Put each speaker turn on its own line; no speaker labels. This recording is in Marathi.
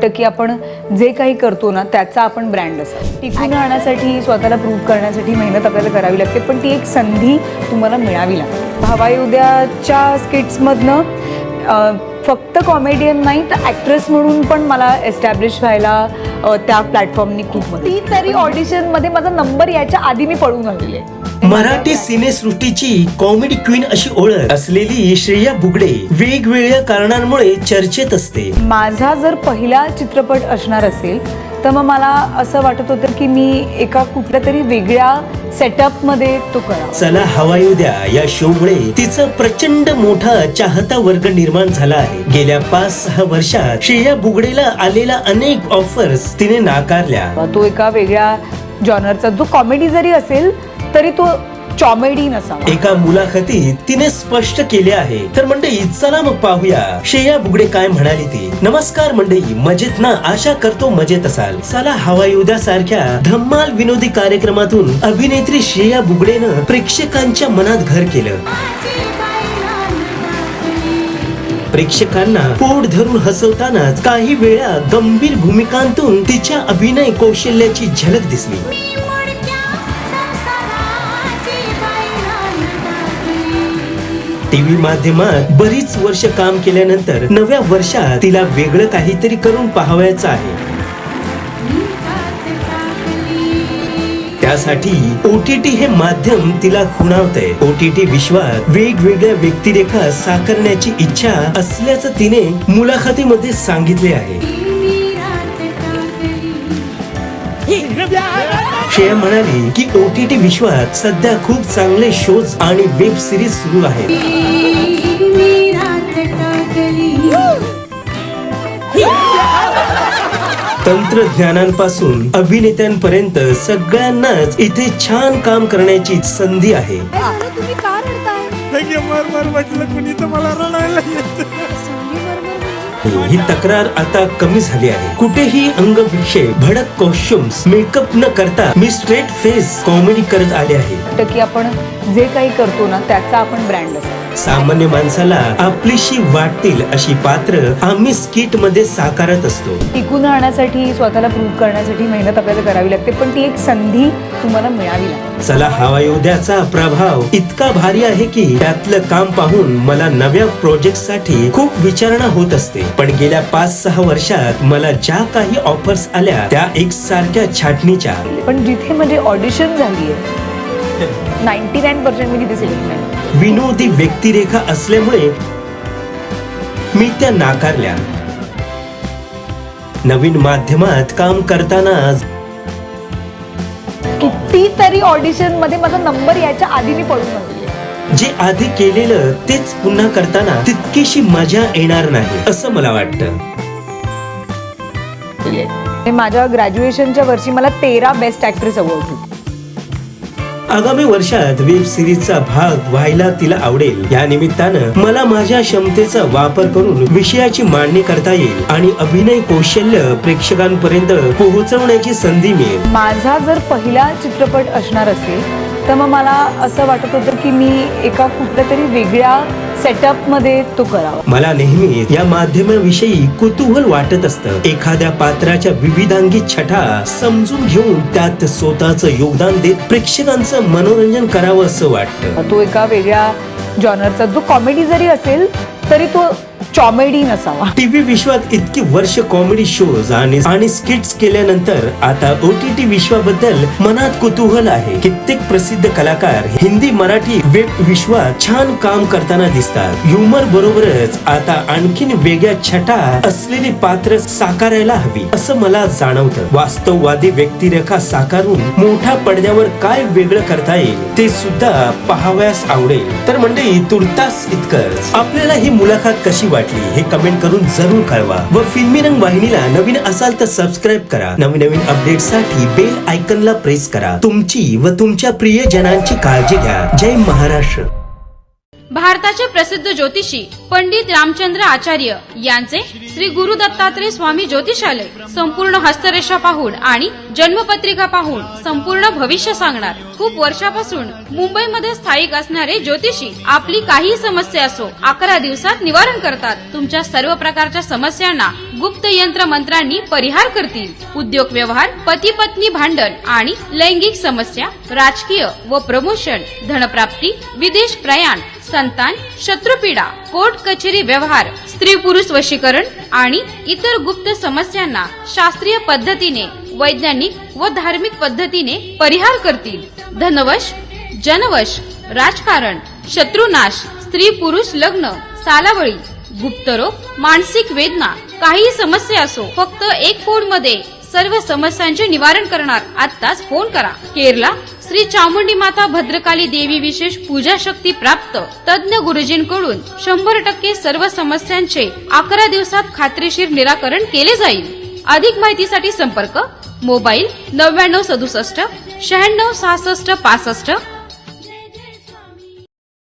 वाटतं की आपण जे काही करतो ना त्याचा आपण ब्रँड असावा. टिकून राहण्यासाठी स्वतःला प्रूव्ह करण्यासाठी मेहनत आपल्याला करावी लागते पण ती एक संधी तुम्हाला मिळावी लागते. हवाई उद्याच्या स्किट्समधनं फक्त कॉमेडियन नाही तर ॲक्ट्रेस म्हणून पण मला एस्टॅब्लिश व्हायला त्या प्लॅटफॉर्मनी खूप ती तरी ऑडिशनमध्ये माझा नंबर याच्या आधी मी पळून आलेले आहे.
मराठी सिनेसृष्टीची कॉमेडी क्वीन अशी ओळख असलेली श्रेया बुगडे वेगवेगळ्या कारणांमुळे चर्चेत असते.
माझा जर पहिला चित्रपट असणार असेल तर मग मला असं वाटत होतं की मी एका कुठल्या तरी वेगळ्या सेटअपमध्ये तो करावा
चला हवाई उद्या या शो मुळे तिचा प्रचंड मोठा चाहता वर्ग निर्माण झाला आहे. गेल्या पाच सहा वर्षात श्रेया बुगडेला आलेल्या अनेक ऑफर्स तिने नाकारल्या.
तो एका वेगळ्या जॉनरचा जो कॉमेडी जरी असेल तरी तो कॉमेडी नसावा
एका मुलाखतीत तिने स्पष्ट केले आहे. तर मंडळी चला मग पाहूया. श्रेया बुगडे काय म्हणाली ती? नमस्कार मंडळी मजेत ना? आशा करतो मजेत असाल. चला हवाई उद्या सारख्या धम्माल विनोदी कार्यक्रमातून अभिनेत्री श्रेया बुगडेनं प्रेक्षकांच्या मनात घर केलं. प्रेक्षकांना पोट धरून हसवतानाच काही वेळा गंभीर भूमिकांतून तिच्या अभिनय कौशल्याची झलक दिसली. टीव्ही माध्यमात बरीच वर्ष काम केल्यानंतर नव्या वर्षात तिला वेगळं काहीतरी करून पाहावयाचं आहे. त्यासाठी ओटीटी हे माध्यम तिला खुणावतंय. ओटीटी विश्वात वेगवेगळ्या व्यक्तिरेखा साकारण्याची इच्छा असल्याचं तिने मुलाखतीमध्ये सांगितले आहे. श्रेया म्हणाली की ओटीटी विश्वात सध्या खूप चांगले शोज आणि वेब सिरीज सुरू आहेत. तंत्रज्ञानांपासून अभिनेत्यांपर्यंत सगळ्यांनाच इथे छान काम करण्याची संधी आहे.
मला रडायला हो,
ही तक्रार आता कमी झाली आहे. कुठेही अंगविक्षेप भडक कॉस्ट्युम्स मेकअप न करता मी स्ट्रेट फेस कॉमेडी करत आले आहे.
की आपण जे काही करतो ना त्याचा आपण ब्रँड असतो.
सामान्य माणसाला आपलीशी वाटतील अशी पात्र आम्ही स्किटमध्ये साकारत असतो.
टिकून राहण्यासाठी स्वतःला प्रूव्ह करण्यासाठी मेहनत आपल्याला करावी लागते पण ती एक संधी तुम्हाला मिळावी लागते.
चला हवा योद्याचा प्रभाव इतका भारी आहे की त्यातलं काम पाहून मला नव्या प्रोजेक्टसाठी खूप विचारणा होत असते. पण गेल्या पाच सहा वर्षात मला ज्या काही ऑफर्स आल्या त्या एक सारख्या छाटणीच्या.
पण जिथे म्हणजे ऑडिशन झाली आहे नाईन्टी नाईन पर्सेंट मी तिथे सिलेक्ट नाही
विनोदी व्यक्तिरेखा असल्यामुळे मी त्या नाकारल्या. नवीन माध्यमात काम करताना
कितीतरी ऑडिशनमध्ये माझा नंबर याच्या आधी मी पळून आहे.
जे आधी केलेलं तेच पुन्हा करताना तितकीशी मजा येणार नाही असं मला वाटतं.
आणि माझ्या ग्रॅज्युएशनच्या वर्षी मला तेरा बेस्ट ऍक्ट्रेस अवॉर्ड होते.
आगामी वर्षात वेब सिरीजचा भाग व्हायला तिला आवडेल. या निमित्तानं मला माझ्या क्षमतेचा वापर करून विषयाची मांडणी करता येईल आणि अभिनय कौशल्य प्रेक्षकांपर्यंत पोहोचवण्याची संधी मिळेल.
माझा जर पहिला चित्रपट असणार असेल तर मग मला असं वाटत होतं की मी एका कुठल्या तरी वेगळ्या सेटअपमध्ये तो करावा.
मला नेहमी या माध्यमाविषयी कुतूहल वाटत असतं. एखाद्या पात्राच्या विविधांगी छटा समजून घेऊन त्यात स्वतःच योगदान देत प्रेक्षकांचं मनोरंजन करावं असं वाटतं.
तो एका वेगळ्या जॉनरचा जो कॉमेडी जरी असेल तरी तो कॉमेडी नसावा.
टीव्ही विश्वात इतकी वर्ष कॉमेडी शोज आणि आणि स्किट्स केल्यानंतर आता ओ टी टी विश्वाबद्दल मनात कुतूहल आहे. कित्येक प्रसिद्ध कलाकार हिंदी मराठी वेब विश्वात छान काम करताना दिसतात. ह्युमर बरोबरच आता आणखीन वेगळ्या छटा असलेली पात्र साकारायला हवी असं मला जाणवतं. वास्तववादी व्यक्तिरेखा साकारून मोठ्या पडद्यावर काय वेगळं करता येईल ते सुद्धा पाहावयास आवडेल. तर मंडळी तुर्तास इतकंच. आपल्याला ही मुलाखत कशी वाटली हे कमेंट करून जरूर कळवा. व फिल्मी रंग वाहिनीला नवीन असाल तर सबस्क्राईब करा. नवीन नवीन अपडेटसाठी बेल आयकनला प्रेस करा. तुमची व तुमच्या प्रियजनांची काळजी घ्या. जय महा महाराष्ट्र.
भारताचे प्रसिद्ध ज्योतिषी पंडित रामचंद्र आचार्य यांचे श्री गुरु दत्तात्रय स्वामी ज्योतिषालय संपूर्ण हस्तरेषा पाहून आणि जन्मपत्रिका पाहून संपूर्ण भविष्य सांगणार. खूप वर्षापासून मुंबईमध्ये स्थायिक असणारे ज्योतिषी आपली काही समस्या असो अकरा दिवसात निवारण करतात. तुमच्या सर्व प्रकारच्या समस्यांना गुप्त यंत्र मंत्रांनी परिहार करतील. उद्योग व्यवहार पती पत्नी भांडण आणि लैंगिक समस्या राजकीय व प्रमोशन धनप्राप्ती विदेश प्रयाण संतान शत्रुपीडा कोर्ट कचेरी व्यवहार स्त्री पुरुष वशीकरण आणि इतर गुप्त समस्यांना शास्त्रीय पद्धतीने वैज्ञानिक व धार्मिक पद्धतीने परिहार करतील. धनवश जनवश राजकारण शत्रुनाश स्त्री पुरुष लग्न सालावळी गुप्तरोग मानसिक वेदना काही समस्या असो फक्त एक फोनमध्ये सर्व समस्यांचे निवारण करणार. आत्ताच फोन करा. केरला श्री चामुंडी माता भद्रकाली देवी विशेष पूजा शक्ती प्राप्त. तज्ञ गुरुजींकडून शंभर टक्के सर्व समस्यांचे अकरा दिवसात खात्रीशीर निराकरण केले जाईल. अधिक माहितीसाठी संपर्क मोबाईल नव्याण्णव सदुसष्ट शहाण्णव सहासष्ट पासष्ट